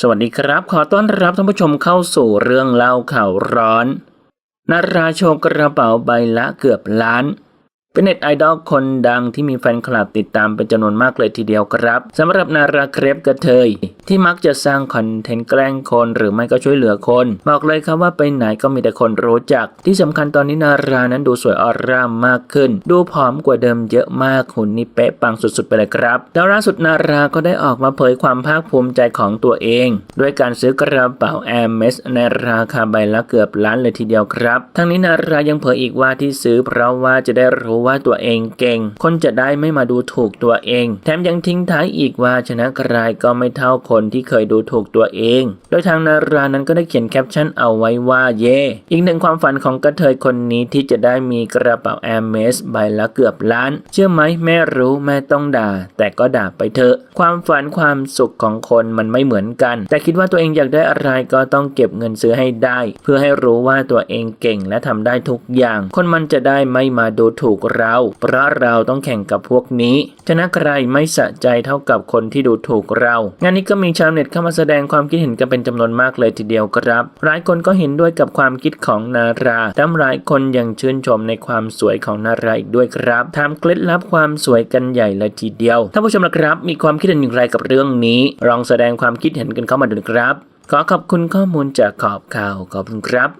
สวัสดีครับ ขอต้อนรับท่านผู้ชมเข้าสู่เรื่องเล่าข่าวร้อน นาราโชกระเป๋าใบละเกือบล้าน เป็นเน็ตไอดอลคนดังที่มีแฟนคลับติดตามเป็นจำนวนมากเลยทีเดียวครับสำหรับนาราเครปกระเทย ที่มักจะสร้างคอนเทนต์แกล้งคนหรือไม่ก็ช่วยเหลือคน บอกเลยครับว่าไปไหนก็มีแต่คนรู้จัก ที่สำคัญตอนนี้นารานั้นดูสวยออร่ามากขึ้น ดูผอมกว่าเดิมเยอะมากหุ่นนี่เป๊ะปังสุดๆไปเลยครับแล้วล่าสุดนาราก็ได้ออกมาเผยความภาคภูมิใจของตัวเอง ด้วยการซื้อกระเป๋า Air m e s ในราคาใบละเกือบล้านเลยทีเดียวครับ ทั้งนี้นารายังเผยอีกว่าที่ซื้อเพราะว่าจะได้รู้ว่าตัวเองเก่ง คนจะได้ไม่มาดูถูกตัวเอง แถมยังทิ้งท้ายอีกว่าชนะใครก็ไม่เท่าคนที่เคยดูถูกตัวเอง โดยทางนารานั้นก็ได้เขียนแคปชั่นเอาไว้ว่าเย่อีกหนึ่งความฝันของกระเทยคนนี้ที่จะได้มีกระเป๋า Air m e s ใบละเกือบล้าน เชื่อไหมแม่รู้แม่ต้องด่า แต่ก็ด่าไปเถอะ ความฝันความสุขของคนมันไม่เหมือนกัน แต่คิดว่าตัวเองอยากได้อะไรก็ต้องเก็บเงินซื้อให้ได้ เพื่อให้รู้ว่าตัวเองเก่งและทำได้ทุกอย่าง คนมันจะได้ไม่มาดูถูกเรา เพราะเราต้องแข่งกับพวกนี้ชนะใครไม่สะใจเท่ากับคนที่ดูถูกเรา งานนี้ก็มีชาวเน็ตเข้ามาแสดงความคิดเห็นกันเป็นจำนวนมากเลยทีเดียวครับ หลายคนก็เห็นด้วยกับความคิดของนาราแต่หลายคนยังชื่นชมในความสวยของนาราอีกด้วยครับถามเคล็ดลับความสวยกันใหญ่เลยทีเดียวท่านผู้ชมนะครับ มีความคิดเห็นอย่างไรกับเรื่องนี้ ลองแสดงความคิดเห็นกันเข้ามาดูครับ ขอขอบคุณข้อมูลจากขอบข่าวขอบคุณครับ